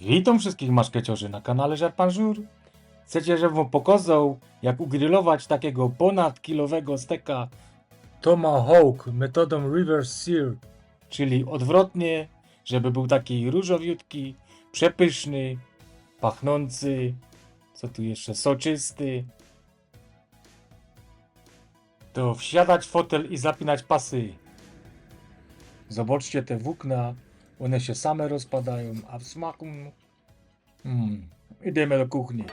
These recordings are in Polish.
Witam wszystkich maszkeciorzy na kanale Żarpanżur. Chcecie, żebym wam pokazał, jak ugrillować takiego ponadkilowego steka Tomahawk metodą reverse sear, czyli odwrotnie, żeby był taki różowiutki, przepyszny, pachnący, co tu jeszcze, soczysty. To wsiadać w fotel i zapinać pasy. Zobaczcie te włókna, one się same rozpadają, a w smaku... Mm, idziemy do kuchni.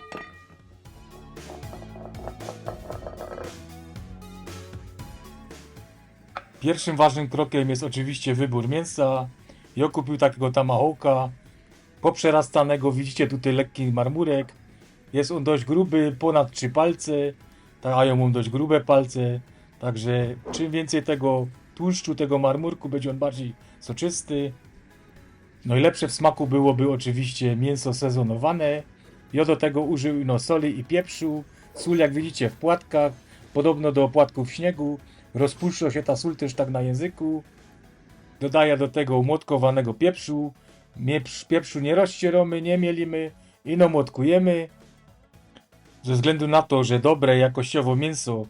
Pierwszym ważnym krokiem jest oczywiście wybór mięsa. Ja kupił takiego tomahawka, poprzerastanego, widzicie tutaj lekki marmurek. Jest on dość gruby, ponad 3 palce, ja mam dość grube palce, także czym więcej tego tłuszczu, tego marmurku, będzie on bardziej soczysty. No i lepsze w smaku byłoby oczywiście mięso sezonowane. Ja do tego użył no, soli i pieprzu. Sól jak widzicie w płatkach, podobno do opłatków śniegu. Rozpuszcza się ta sól też tak na języku. Dodaję do tego umłotkowanego pieprzu. Mieprz, pieprzu nie rozcieramy, nie mielimy i no młotkujemy. Ze względu na to, że dobre jakościowo mięso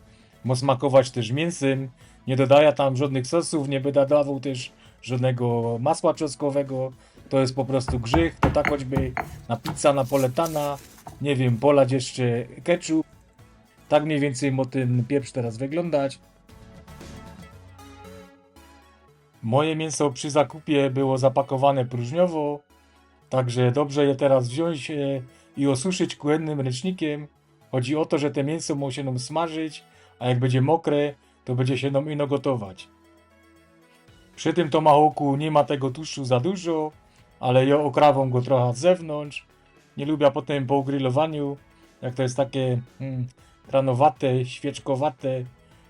ma smakować też mięsem, nie dodaję tam żadnych sosów, nie będę dawał też żadnego masła czosnkowego. To jest po prostu grzech. To tak choćby na pizza napoletana, nie wiem, polać jeszcze ketchup. Tak mniej więcej ma ten pieprz teraz wyglądać. Moje mięso przy zakupie było zapakowane próżniowo, także dobrze je teraz wziąć e, i osuszyć kuchennym ręcznikiem. Chodzi o to, że te mięso ma się nam smażyć, a jak będzie mokre, to będzie się nam ino gotować. Przy tym tomahawku nie ma tego tłuszczu za dużo, ale ja okrawam go trochę z zewnątrz. Nie lubię potem po ugrillowaniu, jak to jest takie mm, ranowate, świeczkowate.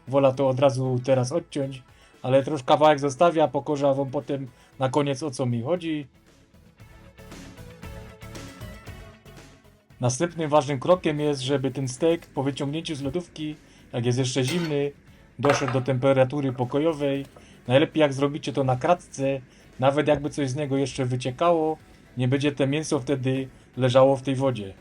Wola to od razu teraz odciąć, ale troszkę kawałek zostawia, pokorza wam potem na koniec o co mi chodzi. Następnym ważnym krokiem jest, żeby ten steak po wyciągnięciu z lodówki, jak jest jeszcze zimny, doszedł do temperatury pokojowej. Najlepiej jak zrobicie to na kratce, nawet jakby coś z niego jeszcze wyciekało, nie będzie to mięso wtedy leżało w tej wodzie.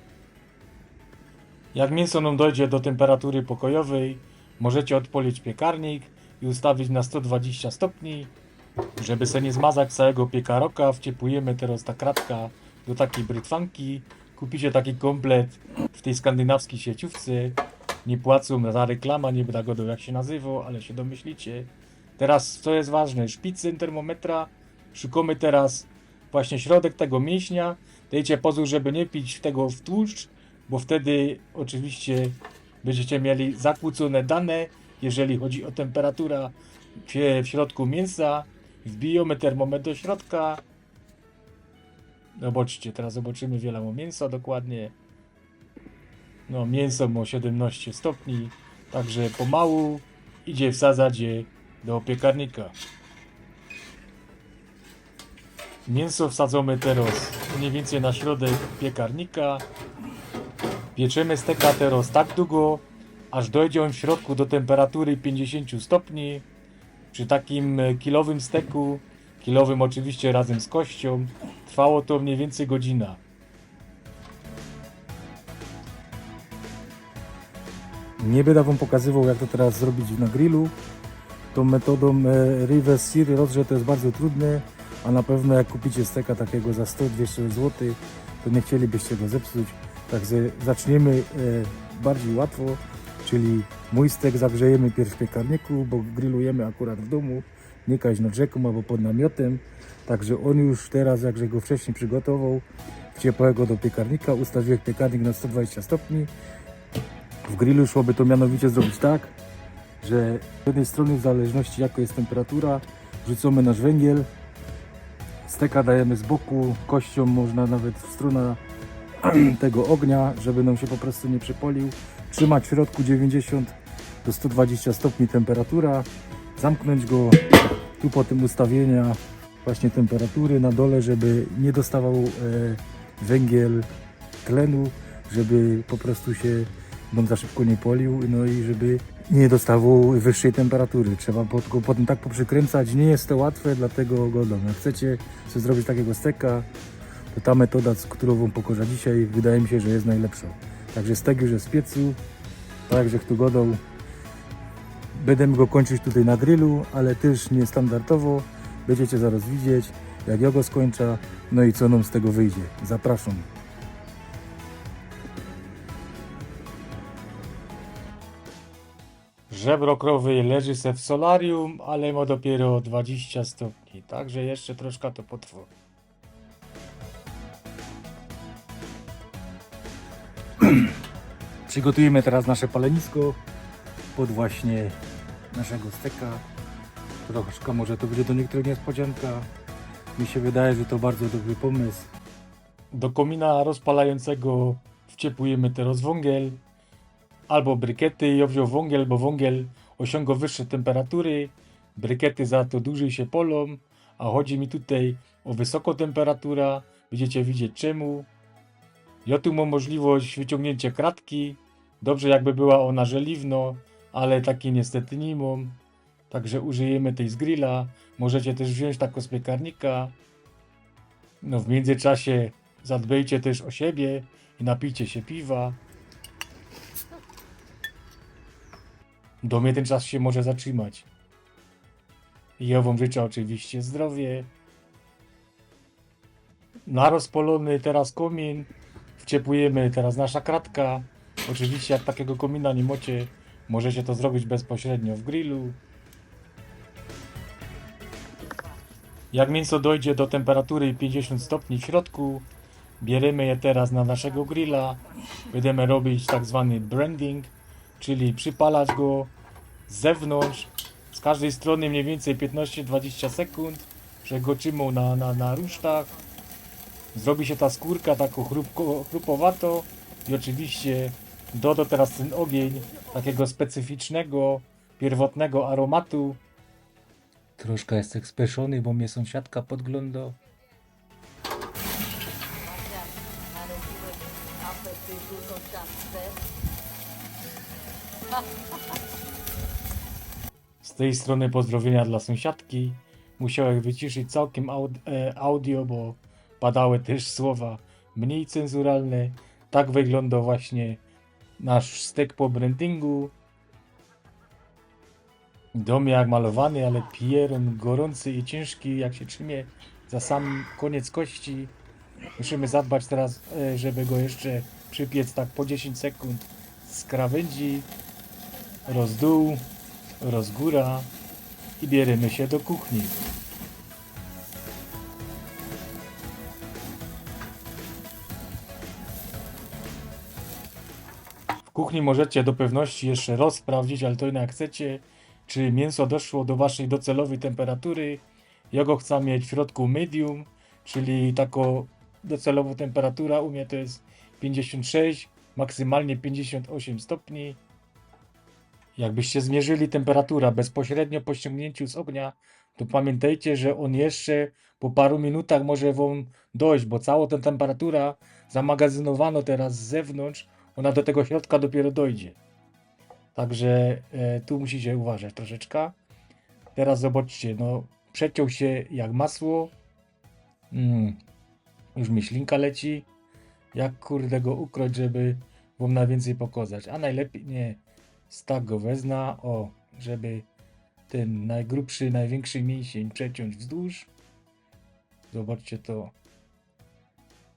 Jak mięso nam dojdzie do temperatury pokojowej, możecie odpolić piekarnik i ustawić na 120 stopni. Żeby se nie zmazać całego piekaroka, wciepujemy teraz ta kratka do takiej brytwanki. Kupicie taki komplet w tej skandynawskiej sieciówce. Nie płacą za reklama, nie będę go jak się nazywał, ale się domyślicie. Teraz co jest ważne, szpicyn termometra. Szukamy teraz właśnie środek tego mięśnia. Dajcie pozór, żeby nie pić tego w tłuszcz, bo wtedy oczywiście będziecie mieli zakłócone dane, jeżeli chodzi o temperaturę w, środku mięsa. Wbijamy termometr do środka. Zobaczcie, teraz zobaczymy wiele mięsa dokładnie. No, mięso ma 17 stopni, także pomału idzie wsadzać je do piekarnika. Mięso wsadzamy teraz mniej więcej na środek piekarnika. Pieczemy steka teraz tak długo, aż dojdzie on w środku do temperatury 50 stopni. Przy takim e, kilowym steku, kilowym oczywiście razem z kością, trwało to mniej więcej godzina. Nie będę wam pokazywał jak to teraz zrobić na grillu. Tą metodą e, reverse sear rozgrze to jest bardzo trudne, a na pewno jak kupicie steka takiego za 100-200 zł, to nie chcielibyście go zepsuć. Także zaczniemy e, bardziej łatwo, czyli mój stek zagrzejemy pierw w piekarniku, bo grillujemy akurat w domu, nie kaś nad rzeką albo pod namiotem. Także on już teraz, jakże go wcześniej przygotował, wciepłem go do piekarnika, ustawiłem piekarnik na 120 stopni. W grillu szłoby to mianowicie zrobić tak, że z jednej strony w zależności jaka jest temperatura, rzucamy nasz węgiel, steka dajemy z boku, kością można nawet w stronę tego ognia, żeby nam się po prostu nie przepolił. Trzymać w środku 90 do 120 stopni temperatura, zamknąć go tu po tym ustawienia właśnie temperatury na dole, żeby nie dostawał e, węgiel tlenu, żeby po prostu się bądź za szybko nie polił, no i żeby nie dostawał wyższej temperatury. Trzeba po- potem tak poprzykręcać. Nie jest to łatwe, dlatego go dam. Jak chcecie sobie zrobić takiego steka, to ta metoda, z którą pokorza dzisiaj, wydaje mi się, że jest najlepsza. Także stek już jest w piecu, tak jak tu godał. Będziemy go kończyć tutaj na grillu, ale też niestandardowo. Będziecie zaraz widzieć, jak ja go skończę, no i co nam z tego wyjdzie. Zapraszam. Żebro krowy leży se w solarium, ale ma dopiero 20 stopni, także jeszcze troszkę to potrwa. Przygotujemy teraz nasze palenisko pod właśnie naszego steka. Troszkę może to będzie do niektórych niespodzianka. Mi się wydaje, że to bardzo dobry pomysł. Do komina rozpalającego wciepujemy teraz wągiel albo brykety. Ja wziął wągiel, bo wągiel osiąga wyższe temperatury. Brykety za to dłużej się polą, a chodzi mi tutaj o wysoką temperaturę. Będziecie widzieć czemu. Ja tu mam możliwość wyciągnięcia kratki. Dobrze jakby była ona żeliwno, ale takiej niestety nie mam. Także użyjemy tej z grilla. Możecie też wziąć taką z piekarnika. No w międzyczasie zadbajcie też o siebie i napijcie się piwa. Do mnie ten czas się może zatrzymać. Ja wam życzę oczywiście zdrowie. Na rozpolony teraz komin. Wciepujemy teraz nasza kratka. Oczywiście jak takiego komina nie macie, możecie to zrobić bezpośrednio w grillu. Jak mięso dojdzie do temperatury 50 stopni w środku, bierzemy je teraz na naszego grilla. Będziemy robić tak zwany branding, czyli przypalać go z zewnątrz, z każdej strony mniej więcej 15-20 sekund, przegoczymy na, na, na rusztach. Zrobi się ta skórka taką chrupko, chrupowato i oczywiście doda teraz ten ogień takiego specyficznego, pierwotnego aromatu. Troszkę jest ekspeszony, bo mnie sąsiadka podgląda. Z tej strony pozdrowienia dla sąsiadki. Musiałem wyciszyć całkiem e, audio, bo padały też słowa mniej cenzuralne. Tak wygląda właśnie nasz stek po brandingu. Dom jak malowany, ale pieron gorący i ciężki, jak się trzymie za sam koniec kości. Musimy zadbać teraz, e, żeby go jeszcze przypiec tak po 10 sekund z krawędzi, rozdół, rozgóra i bierzemy się do kuchni. W kuchni możecie do pewności jeszcze raz sprawdzić, ale to jak chcecie, czy mięso doszło do waszej docelowej temperatury. Ja go chcę mieć w środku medium, czyli taką docelową temperatura u mnie to jest 56, maksymalnie 58 stopni. Jakbyście zmierzyli temperaturę bezpośrednio po ściągnięciu z ognia, to pamiętajcie, że on jeszcze po paru minutach może wam dojść, bo cała ta temperatura zamagazynowano teraz z zewnątrz, ona do tego środka dopiero dojdzie. Także e, tu musicie uważać troszeczkę. Teraz zobaczcie, no przeciął się jak masło. Mm, już mi ślinka leci. Jak kurde go ukroć, żeby wam najwięcej pokazać. A najlepiej nie. Tak go wezna, o, żeby ten najgrubszy, największy mięsień przeciąć wzdłuż. Zobaczcie to.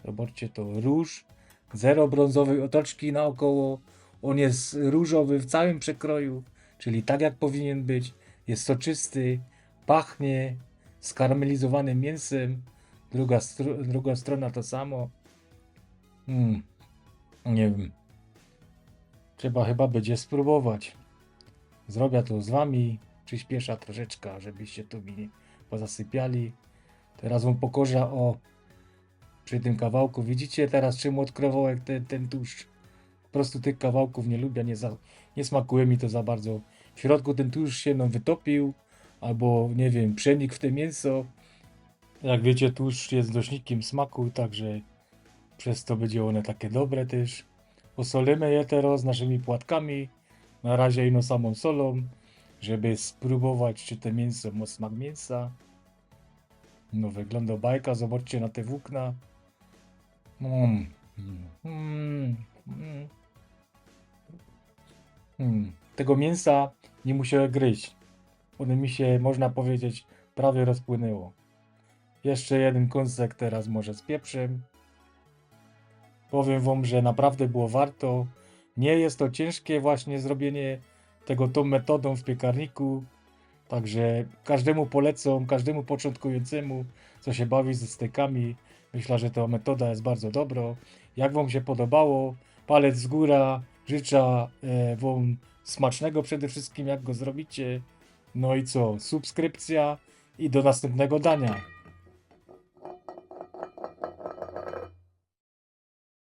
Zobaczcie to. Róż. Zero brązowej otoczki naokoło. On jest różowy w całym przekroju, czyli tak jak powinien być. Jest soczysty, pachnie skarmelizowanym mięsem. Druga, druga strona to samo. Mm, nie wiem. Trzeba chyba będzie spróbować. Zrobię to z wami. Przyspiesza troszeczkę, żebyście tu mi pozasypiali. Teraz wam pokorza o przy tym kawałku. Widzicie teraz czym odkrował jak ten, ten tłuszcz. Po prostu tych kawałków nie lubię, nie, za, nie smakuje mi to za bardzo. W środku ten tłuszcz się no, wytopił, albo nie wiem, przenikł w te mięso. Jak wiecie, tłuszcz jest nośnikiem smaku, także przez to będzie one takie dobre też. Posolimy je teraz z naszymi płatkami. Na razie ino samą solą, żeby spróbować, czy to mięso ma smak mięsa. No wygląda bajka, zobaczcie na te włókna. Mm. Mm. Mm. Mm. Tego mięsa nie musiałem gryźć. One mi się, można powiedzieć, prawie rozpłynęło. Jeszcze jeden kąsek teraz może z pieprzem. Powiem wam, że naprawdę było warto. Nie jest to ciężkie właśnie zrobienie tego tą metodą w piekarniku. Także każdemu polecam, każdemu początkującemu, co się bawi ze stekami. Myślę, że ta metoda jest bardzo dobra. Jak wam się podobało, palec z góra. Życzę e, wam smacznego przede wszystkim, jak go zrobicie. No i co, subskrypcja i do następnego dania.